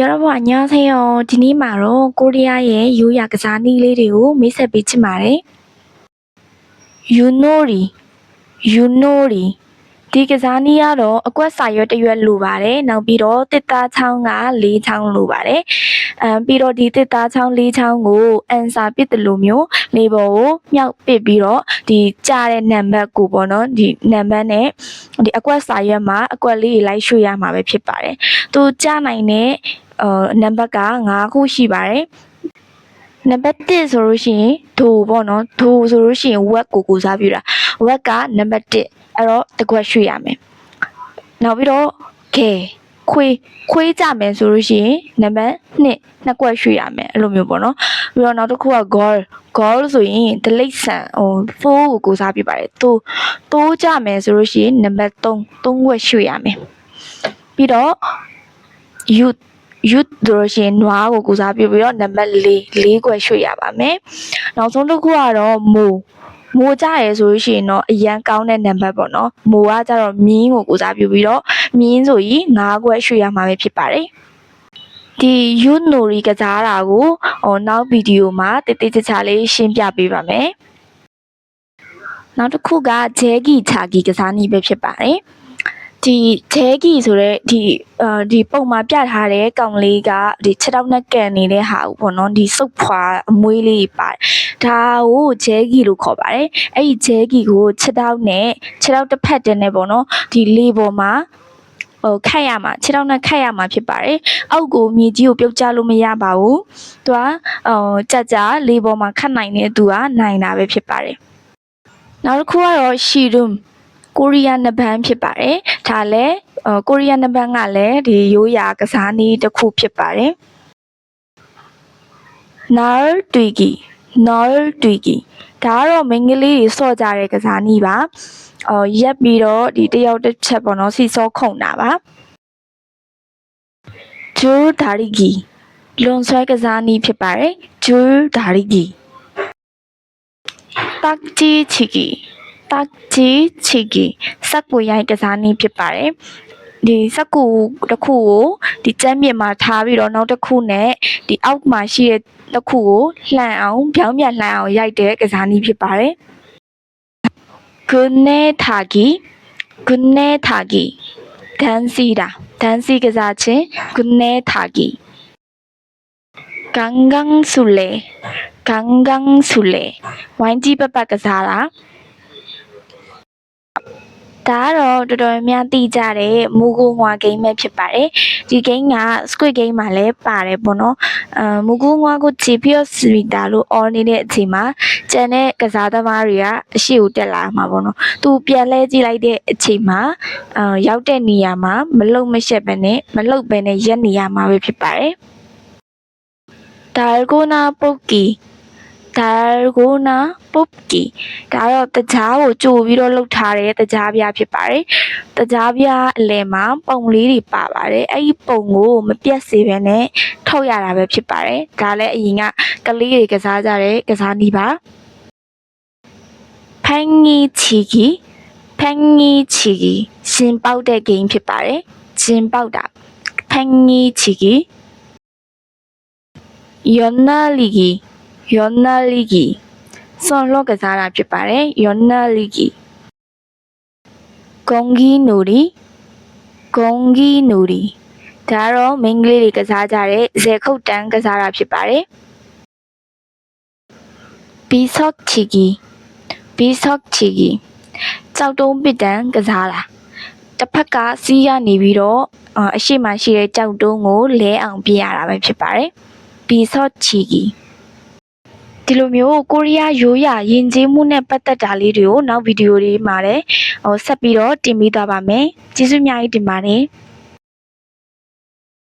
여러분 안녕하세요. ဒီနေ့မှာတော့ကိုရီးယားရဲ့ရိုးရာကစားနည်းလေးတွေကိုမိတ်ဆက်ပေးချင်ပါတယ်။ Yunori Yunori ဒီကစားနည်းကတော့အကွက်စာရွက်တစ်ရွက်လိုပါတယ်။နောက်ပြီးတော့တစ်သားချောင်းက၄ချောင်းလိုပါတယ်။ အဲပြီးတော့ဒီတစ်သားချောင်း၄ချောင်းကိုအန်စာပစ်တယ်လို့မျိုးလေပေါ်ကိုမြောက်ပစ်ပြီးတော့ဒီကြားတဲ့နံပါတ်ကိုပေါ့နော်ဒီနံပါတ်နဲ့ဒီအကွက်စာရွက်မှာအကွက်လေးတွေလိုက်ရွှေ့ရမှာပဲဖြစ်ပါတယ်။သူကြားနိုင်တဲ့အာနံပါတ်က9ခုရှိပါတယ်နံပါတ်1ဆိုလို့ရှိရင်ဒိုပေါ့နော်ဒိုဆိုလို့ရှိရင်ဝက်ကိုကိုစားပြတာဝက်ကနံပါတ်1အဲ့တော့တစ်ခွက်ရွှေ့ရမယ်နောက်ပြီးတော့ခဲ ခွေးခွေးကြမယ်ဆိုလို့ရှိရင်နံပါတ်2နှစ်ခွက်ရွှေ့ရမယ်အဲ့လိုမျိုးပေါ့နော်ပြီးတော့နောက်တစ်ခုက goal goal ဆိုရင်ဒလိတ်ဆန်ဟို4ကိုကိုစားပြပါတယ်တိုးတိုးကြမယ်ဆိုလို့ရှိရင်နံပါတ်3 3ခွက်ရွှေ့ရမယ်ပြီးတော့ youth youth ဆိုလို့ရှိရင်နွားကိုကူစားပြပြီးတော့နံပါတ်4 4ခွက်ရွှေ့ရပါမယ်။နောက်ဆုံးတစ်ခုကတော့မိုး မိုးကြရဲဆိုလို့ရှိရင်တော့အရန်ကောင်းတဲ့နံပါတ်ပေါ့နော်။မိုးကကြတော့မြင်းကိုကူစားပြပြီးတော့မြင်းဆိုရင်5ခွက်ရွှေ့ရမှာပဲဖြစ်ပါတယ်။ဒီ youth nori ကစားတာကိုဟိုနောက်ဗီဒီယိုမှာတိတိကျကျလေးရှင်းပြပေးပါမယ်။နောက်တစ်ခုကဂျဲဂီချာဂီကစားနည်းပဲဖြစ်ပါတယ်။ ဒီဂျဲကီဆိုတဲ့ဒီအာဒီပုံမှာပြထားတဲ့ကောင်လေးကဒီခြေထောက်နဲ့ကန်နေတဲ့ဟာကိုပေါ့နော်ဒီစုပ်ဖွာအမွေးလေးပါတယ်ဒါကိုဂျဲကီလို့ခေါ်ပါတယ်အဲ့ဒီဂျဲကီကိုခြေထောက်နဲ့ခြေထောက်တစ်ဖက်တည်းနဲ့ပေါ့နော်ဒီလေးပေါ်မှာဟိုခတ်ရမှာခြေထောက်နဲ့ခတ်ရမှာဖြစ်ပါတယ်အောက်ကိုမြေကြီးကိုပြုတ်ကျလို့မရပါဘူးသူကဟိုကြကြလေးပေါ်မှာခတ်နိုင်တဲ့သူကနိုင်တာပဲဖြစ်ပါတယ်နောက်တစ်ခုကတော့ရှီရုမ် ကိုရီးယားနဘန်ဖြစ်ပါတယ်။ဒါလည်းအော်ကိုရီးယားနဘန်ကလည်းဒီရိုးရာကစားနည်းတစ်ခုဖြစ်ပါတယ်။ Nar Twigi Nar Twigi ဒါကတော့မိန်းကလေးတွေစော့ကြတဲ့ကစားနည်းပါ။အော်ရက်ပြီးတော့ဒီတယောက်တစ်ချက်ပေါ့နော်စီစောခုန်တာပါ။ Jul Darigi လွန်ဆွဲကစားနည်းဖြစ်ပါတယ်။ Jul Darigi တက်ဂျီချီကီတက်ဂျီ ချီကီစက်ကိုရိုက်ကစားနည်းဖြစ်ပါတယ်ဒီစက်ကူတစ်ခုကိုဒီကျမ်းမြေမှာထားပြီးတော့နောက်တစ်ခုနဲ့ဒီအောက်မှာရှိတဲ့တစ်ခုကိုလှန်အောင်ပြောင်းပြန်လှန်အောင်ရိုက်တဲ့ကစားနည်းဖြစ်ပါတယ်ဂုနေထာဂီဂုနေထာဂီဒန်စီတာဒန်စီကစားခြင်းဂုနေထာဂီဂန်ဂန်ဆူလေဂန်ဂန်ဆူလေဝိုင်းကြီးပပတ်ကစားတာ ဒါကတော့တော်တော်များများသိကြတဲ့မူကူငွာဂိမ်းပဲဖြစ်ပါတယ်ဒီဂိမ်းက squid game မှာလည်းပါတယ်ပေါ့နော်အဲမူကူငွာကိုဂျီပီယက်စမီတာလို့အော်နေတဲ့အချိန်မှာကျန်တဲ့ကစားသမားတွေကအရှိကိုတက်လာမှာပေါ့နော်သူပြန်လဲကြည့်လိုက်တဲ့အချိန်မှာအဲရောက်တဲ့နေရာမှာမလုံမရှက်ပဲနဲ့မလုံပဲနဲ့ရက်နေရမှာပဲဖြစ်ပါတယ်ဒါဂိုနာပုတ်ကီ ဒါဂိုနာပုတ်ကီဒါတော့တကြားကိုကြိုပြီးတော့လှုပ်ထားတဲ့တကြားပြားဖြစ်ပါတယ်။တကြားပြားအလယ်မှာပုံလေးတွေပါပါတယ်။အဲ့ဒီပုံကိုမပြတ်စေဘဲနဲ့ထုတ်ရတာပဲဖြစ်ပါတယ်။ဒါလည်းအရင်ကကလေးတွေကစားကြတဲ့ကစားနည်းပါ။ဖန်ငီချီကီဖန်ငီချီကီရှင်ပေါက်တဲ့ဂိမ်းဖြစ်ပါတယ်။ရှင်ပေါက်တာဖန်ငီချီကီယောနာလီကီ ယောနာလီကီစွန်လော့ကစားတာဖြစ်ပါတယ်ယောနာလီဂီဂုံဂီနိုရီဂုံဂီနိုရီဒါကတော့မိန်းကလေးတွေကစားကြတဲ့ဇေခုတ်တန်းကစားတာဖြစ်ပါတယ်ဘီဆော့ချီဂီဘီဆော့ချီဂီကြောက်တုံးပစ်တန်းကစားတာတစ်ဖက်ကစီးရနေပြီးတော့အအရှိမရှိတဲ့ကြောက်တုံးကိုလဲအောင်ပြရတာပဲဖြစ်ပါတယ်ဘီဆော့ချီဂီ ဒီလိုမျိုးကိုရီးယားရိုးရာယဉ်ကျေးမှုနဲ့ပတ်သက်တာလေးတွေကိုနောက်ဗီဒီယိုလေးမှာလည်းဟိုဆက်ပြီးတော့တင်ပေးသွားပါမယ်ကျေးဇူးအများကြီးတင်ပါတယ်